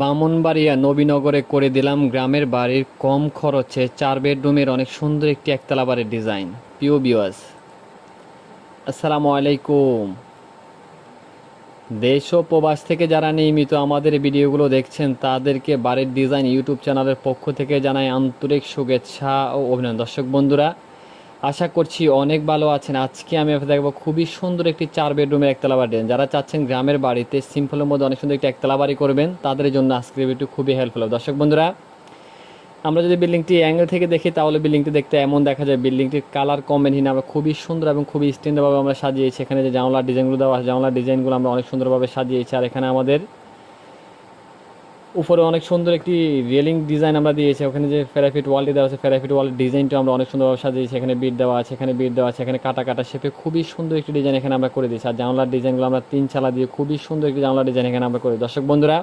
বামনবাড়িয়া নবীনগরে করে দিলাম গ্রামের বাড়ির কম খরচে চার বেডরুমের অনেক সুন্দর একটি একতলা বাড়ির ডিজাইন। পিও বিওয়াস আসসালামু আলাইকুম। দেশ ও প্রবাস থেকে যারা নিয়মিত আমাদের ভিডিওগুলো দেখছেন, তাদেরকে বাড়ির ডিজাইন ইউটিউব চ্যানেলের পক্ষ থেকে জানাই আন্তরিক শুভেচ্ছা ও অভিনন্দন। দর্শক বন্ধুরা আশা করছি অনেক ভালো আছেন। আজকে আমি আপনাদের দেখব খুবই সুন্দর একটি চার বেডরুমের একতলা বাড়ি। যারা চাচ্ছেন গ্রামের বাড়িতে, সিম্পলের মধ্যে অনেক সুন্দর একটি একতলা বাড়ি করবেন, তাদের জন্য আজকের ভিডিও খুবই হেল্পফুল হবে। দর্শক বন্ধুরা, আমরা যদি বিল্ডিংটি অ্যাঙ্গেল থেকে দেখি, তাহলে বিল্ডিংটি দেখতে এমন দেখা যায়। বিল্ডিংটির কালার কম্বিনেশন আমরা খুবই সুন্দর এবং খুবই স্ট্যান্ডার্ডভাবে আমরা সাজিয়েছি। এখানে যে জানলার ডিজাইনগুলো দেওয়া আছে, জানলার ডিজাইনগুলো আমরা অনেক সুন্দরভাবে সাজিয়েছি। আর এখানে আমাদের উপরে অনেক সুন্দর একটি রেলিং ডিজাইন আমরা দিয়েছি। ওখানে যে ফেরাফিট ওয়ালটি দেওয়া আছে, ফেরাফিট ওয়ালের ডিজাইনটা আমরা অনেক সুন্দরভাবে সাজিয়েছি। এখানে বিট দেওয়া আছে, এখানে বিট দেওয়া আছে, এখানে কাটা কাটা শেপে খুবই সুন্দর একটি ডিজাইন এখানে আমরা করে দিয়েছি। আর জানলার ডিজাইনগুলো আমরা তিন চালা দিয়ে খুবই সুন্দর একটি জানলার ডিজাইন এখানে আমরা করে। দর্শক বন্ধুরা,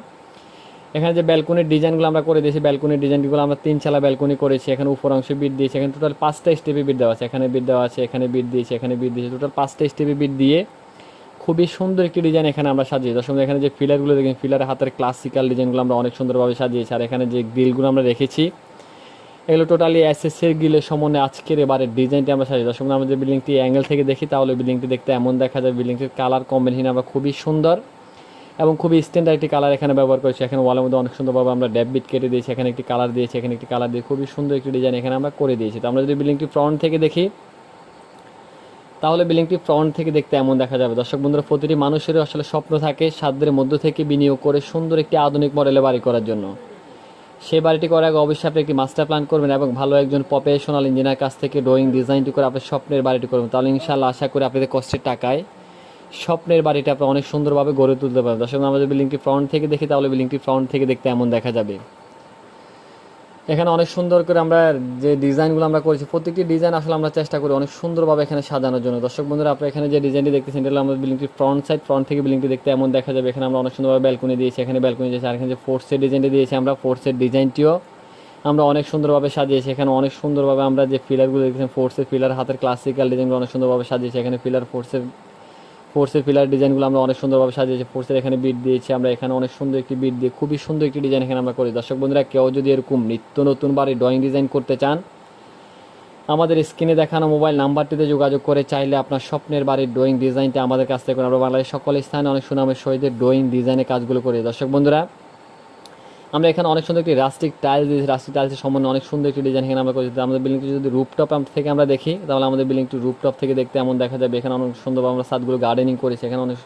এখানে যে ব্যালকনির ডিজাইনগুলো আমরা করে দিয়েছি, ব্যালকনির ডিজাইনগুলো আমরা তিন চালা ব্যালকনি করেছি। এখানে উপর অংশে বিট দিয়েছি, এখানে টোটাল পাঁচটা স্টেপে বিট দেওয়া আছে। এখানে বিট দেওয়া আছে, এখানে বিট দিয়েছি, এখানে বিট দিয়েছি, টোটাল পাঁচটা স্টেপে বিট দিয়ে খুবই সুন্দর একটি ডিজাইন এখানে আমরা সাজিয়েছি। দর্শক, এখানে যে ফিলারগুলো দেখেন ফিলারের হাতের ক্লাসিক্যাল ডিজাইনগুলো আমরা অনেক সুন্দরভাবে সাজিয়েছি। আর এখানে যে গ্রিলগুলো আমরা রেখেছি, এগুলো টোটালি এসএসের গ্রিলের সমন্বয়ে আজকের এবারে ডিজাইনটি আমরা সাজিয়ে দর্শক, আমরা যে বিল্ডিংটি অ্যাঙ্গেল থেকে দেখি, তাহলে বিল্ডিংটি দেখতে এমন দেখা যায়। বিল্ডিংটির কালার কম্বিনেশন আমরা খুবই সুন্দর এবং খুবই স্ট্যান্ডার্ড একটি কালার এখানে ব্যবহার করেছি। এখানে ওয়ালের মধ্যে অনেক সুন্দরভাবে আমরা ড্যাব বিট কেটে দিয়েছি। এখানে একটি কালার দিয়েছি, এখানে একটি কালার দিয়ে খুবই সুন্দর একটি ডিজাইন এখানে আমরা করে দিয়েছি। তো আমরা যদি বিল্ডিংটি ফ্রন্ট থেকে দেখি তাহলে বিল্ডিংটি ফ্রন্ট থেকে দেখতে এমন দেখা যাবে। দর্শক বন্ধুরা, প্রতিটি মানুষেরই আসলে স্বপ্ন থাকে সাধ্যের মধ্য থেকে বিনিয়োগ করে সুন্দর একটি আধুনিক মডেলে বাড়ি করার জন্য। সেই বাড়িটি করার আগে অবশ্যই আপনি একটি মাস্টার প্ল্যান করবেন এবং ভালো একজন প্রফেশনাল ইঞ্জিনিয়ার কাছ থেকে ড্রয়িং ডিজাইনটি করে আপনার স্বপ্নের বাড়িটি করবেন। তাহলে ইনশাআল্লাহ আশা করি আপনাদের কষ্টের টাকায় স্বপ্নের বাড়িটা আপনি অনেক সুন্দরভাবে গড়ে তুলতে পারবেন। দর্শক আমাদের বিল্ডিংটি ফ্রন্ট থেকে দেখি, তাহলে বিল্ডিংটি ফ্রন্ট থেকে দেখতে এমন দেখা যাবে। এখানে অনেক সুন্দর করে আমরা যে ডিজাইনগুলো আমরা করেছি, প্রত্যেকটি ডিজাইন আসলে আমরা চেষ্টা করি অনেক সুন্দরভাবে এখানে সাজানোর জন্য। দর্শক বন্ধুরা, আপনারা এখানে যে ডিজাইনটি দেখতেছেন, এটা আমাদের বিল্ডিংটি ফ্রন্ট সাইড ফ্রন্ট থেকে বিল্ডিংটি দেখতে এমন দেখা যাবে। এখানে আমরা অনেক সুন্দরভাবে ব্যালকনি দিয়েছি, এখানে ব্যালকনি দিয়েছি, আর এখানে যে ফোর্সের ডিজাইনটি দিয়েছি আমরা ফোর্সের ডিজাইনটিও আমরা অনেক সুন্দরভাবে সাজিয়েছি। এখানে অনেক সুন্দরভাবে আমরা যে ফিলারগুলো দেখছেন ফোর্সের ফিলার হাতের ক্লাসিক্যাল ডিজাইনগুলো অনেক সুন্দরভাবে সাজিয়েছি। এখানে ফিলার ফোর্সের ফোর্সের ফিলার ডিজাইনগুলো আমরা অনেক সুন্দরভাবে সাজিয়েছি। ফোর্সের এখানে বিট দিয়েছি, আমরা এখানে অনেক সুন্দর একটি বিট দিয়ে খুবই সুন্দর একটি ডিজাইন এখানে আমরা করি দর্শক বন্ধুরা, কেউ যদি এরকম নিত্য নতুন বাড়ি ড্রয়িং ডিজাইন করতে চান, আমাদের স্ক্রিনে দেখানো মোবাইল নাম্বারটিতে যোগাযোগ করে চাইলে আপনার স্বপ্নের বাড়ির ড্রয়িং ডিজাইনটা আমাদের কাছ থেকে আমরা বাংলাদেশের সকল স্থানে অনেক সুনামের সহিত ড্রয়িং ডিজাইনের কাজগুলো করি। দর্শক বন্ধুরা আমরা এখানে অনেক সুন্দর একটি রাস্টিক টাইলস দিয়েছি রাস্টিক টাইলসের সম্বন্ধে অনেক সুন্দর একটি ডিজাইন এখানে আমরা করেছি। আমাদের বিল্ডিংটি যদি রুপটপ থেকে আমরা দেখি, তাহলে আমাদের বিল্ডিংটি রুপটপ থেকে দেখতে এমন দেখা যাবে। এখানে অনেক সুন্দরভাবে আমরা ছাদগুলো গার্ডেনিং করেছি। এখানে অনেক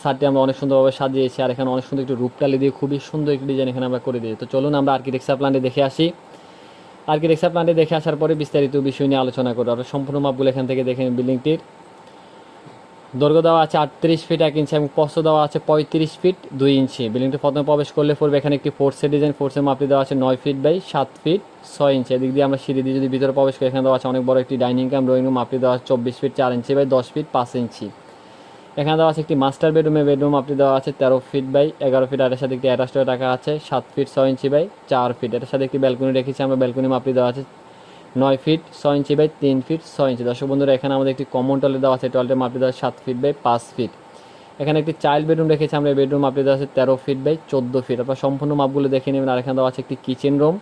ছাদটি আমরা অনেক সুন্দরভাবে সাজিয়েছি। আর এখানে অনেক সুন্দর একটি রূপটালি দিয়ে খুবই সুন্দর একটি ডিজাইন এখানে আমরা করে দিয়েছি। তো চলুন আমরা আর্কিটেকচার প্ল্যানটি দেখে আসি। আর্কিটেকচার প্ল্যানটি দেখে আসার পরে বিস্তারিত বিষয় নিয়ে আলোচনা করব। আমরা সম্পূর্ণ মাপগুলো এখান থেকে দেখে নিন বিল্ডিংটির দৈর্ঘ্য দেওয়া আছে আটত্রিশ ফিট এক ইঞ্চি এবং প্রস্থ দেওয়া আছে পঁয়ত্রিশ ফিট দুই ইঞ্চি বিল্ডিংটি প্রথমে প্রবেশ করলে পড়বে এখানে একটি ফোর্সের ডিজাইন ফোর্সের মাপটি দেওয়া আছে নয় ফিট বাই সাত ফিট ছয় ইঞ্চি এদিক দিয়ে আমরা সিঁড়ি দিয়ে যদি ভিতরে প্রবেশ করি, এখানে দেওয়া আছে অনেক বড় একটি ডাইনিং কাম ড্রয়িং রুম মাপটি দেওয়া আছে চব্বিশ ফিট চার ইঞ্চি বাই দশ ফিট পাঁচ ইঞ্চি এখানে দেওয়া আছে একটি মাস্টার বেডরুমে বেডরুম আপনি দেওয়া আছে তেরো ফিট বাই এগারো ফিট এর সাথে একটি অ্যাটাচ রাখা আছে সাত ফিট ছয় ইঞ্চি বাই চার ফিট এটার সাথে একটি ব্যালকনি রেখেছি আমরা ব্যালকনি মাপটি দেওয়া আছে নয় ফিট ছয় ইঞ্চি বাই তিন ফিট ছয় ইঞ্চি। দর্শক বন্ধুরা, এখানে আমাদের একটি কমন টয়লেট দেওয়া আছে। টয়লেটের মাপটি দেওয়া সাত ফিট বাই পাঁচ ফিট এখানে একটি চাইল্ড বেডরুম রেখেছি আমরা। এই বেডরুম মাপটি দেওয়া আছে তেরো ফিট বাই চোদ্দ ফিট আপনার সম্পূর্ণ মাপগুলো দেখে নেবেন। আর এখানে দেওয়া আছে একটি কিচেন রুম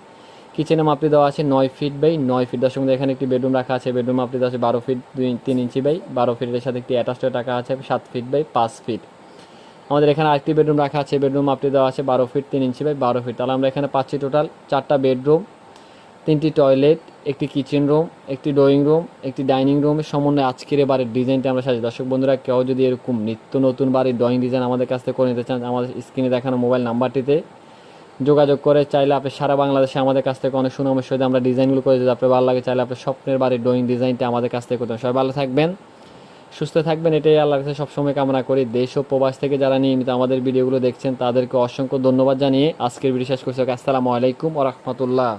কিচেনের মাপটি দেওয়া আছে নয় ফিট বাই নয় ফিট দর্শক এখানে একটি বেডরুম রাখা আছে। বেডরুম মাপটি দেওয়া আছে বারো ফিট দুই তিন ইঞ্চি বাই বারো ফিটের সাথে একটি অ্যাটাচ রাখা আছে সাত ফিট বাই পাঁচ ফিট আমাদের এখানে আরেকটি বেডরুম রাখা আছে। বেডরুম মাপটি দেওয়া আছে বারো ফিট তিন ইঞ্চি বাই বারো ফিট তাহলে আমরা এখানে পাচ্ছি টোটাল চারটা বেডরুম তিনটি টয়লেট একটি কিচেন রুম একটি ড্রয়িং রুম একটি ডাইনিং রুমের সমন্বয়ে আজকের বাড়ির ডিজাইনটা আমরা সাজি দর্শক বন্ধুরা, কেউ যদি এরকম নিত্য নতুন বাড়ির ড্রয়িং ডিজাইন আমাদের কাছ থেকে করে নিতে চান, আমাদের স্ক্রিনে দেখানো মোবাইল নাম্বারটিতে যোগাযোগ করে চাইলে আপনি সারা বাংলাদেশে আমাদের কাছ থেকে অনেক সুনামের সহিত আমরা ডিজাইনগুলো করে যদি আপনার ভালো লাগে চাইলে আপনার স্বপ্নের বাড়ির ড্রয়িং ডিজাইনটা আমাদের কাছ থেকে করতে। সবাই ভালো থাকবেন, সুস্থ থাকবেন, এটাই আল্লাহর কাছে সবসময় কামনা করি। দেশ ও প্রবাস থেকে যারা নিয়মিত আমাদের ভিডিওগুলো দেখছেন, তাদেরকে অসংখ্য ধন্যবাদ জানিয়ে আজকের ভিডিও শেষ করছি। আসসালামু আলাইকুম ও রহমতুল্লাহ।